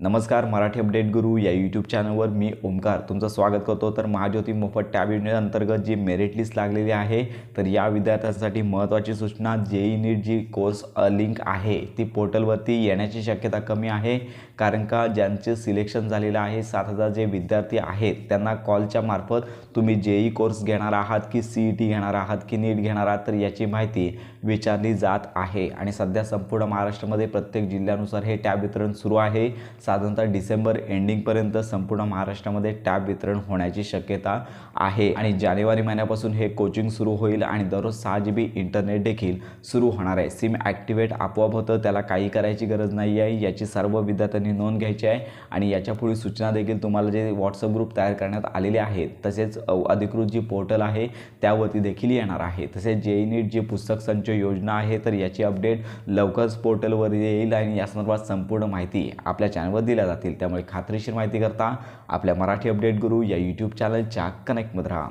नमस्कार मराठी अपडेट गुरु या यूट्यूब चॅनलवर मी ओमकार तुमचं स्वागत करतो. तर महाज्योती मोफत टॅब योजनेअंतर्गत जी मेरिट लिस्ट लागलेली आहे तर या विद्यार्थ्यांसाठी महत्त्वाची सूचना जेई नीट जी कोर्स लिंक आहे ती पोर्टलवरती येण्याची शक्यता कमी आहे. कारण का ज्यांचे सिलेक्शन झालेलं आहे सात हजार जे विद्यार्थी आहेत त्यांना कॉलच्या मार्फत तुम्ही जेई कोर्स घेणार आहात की सी ई टी घेणार आहात की नीट घेणार आहात तर याची माहिती विचारली जात आहे. आणि सध्या संपूर्ण महाराष्ट्रामध्ये प्रत्येक जिल्ह्यानुसार हे टॅब वितरण सुरू आहे. साधारणतः डिसेंबर एंडिंगपर्यंत संपूर्ण महाराष्ट्रामध्ये टॅब वितरण होण्याची शक्यता आहे. आणि जानेवारी महिन्यापासून हे कोचिंग सुरू होईल आणि दररोज सहा जी बी इंटरनेट देखील सुरू होणार आहे. सिम ॲक्टिवेट आपोआप होतं त्याला काही करायची गरज नाही आहे. याची सर्व विद्यार्थ्यांनी नोंद घ्यायची आहे. आणि याच्या पुढील सूचना देखील तुम्हाला जे व्हॉट्सअप ग्रुप तयार करण्यात आलेले आहेत तसेच अधिकृत जी पोर्टल आहे त्यावरती देखील येणार आहे. तसेच जे नीट जी पुस्तक संच योजना आहे तर याची अपडेट लवकरच पोर्टलवर येईल आणि या संदर्भात संपूर्ण माहिती आपल्या चॅनल व दिल्या जातील. त्यामुळे खात्रीशीर माहिती करता आपल्या मराठी अपडेट गुरु या यूट्यूब चॅनलच्या कनेक्टमध्ये राहा.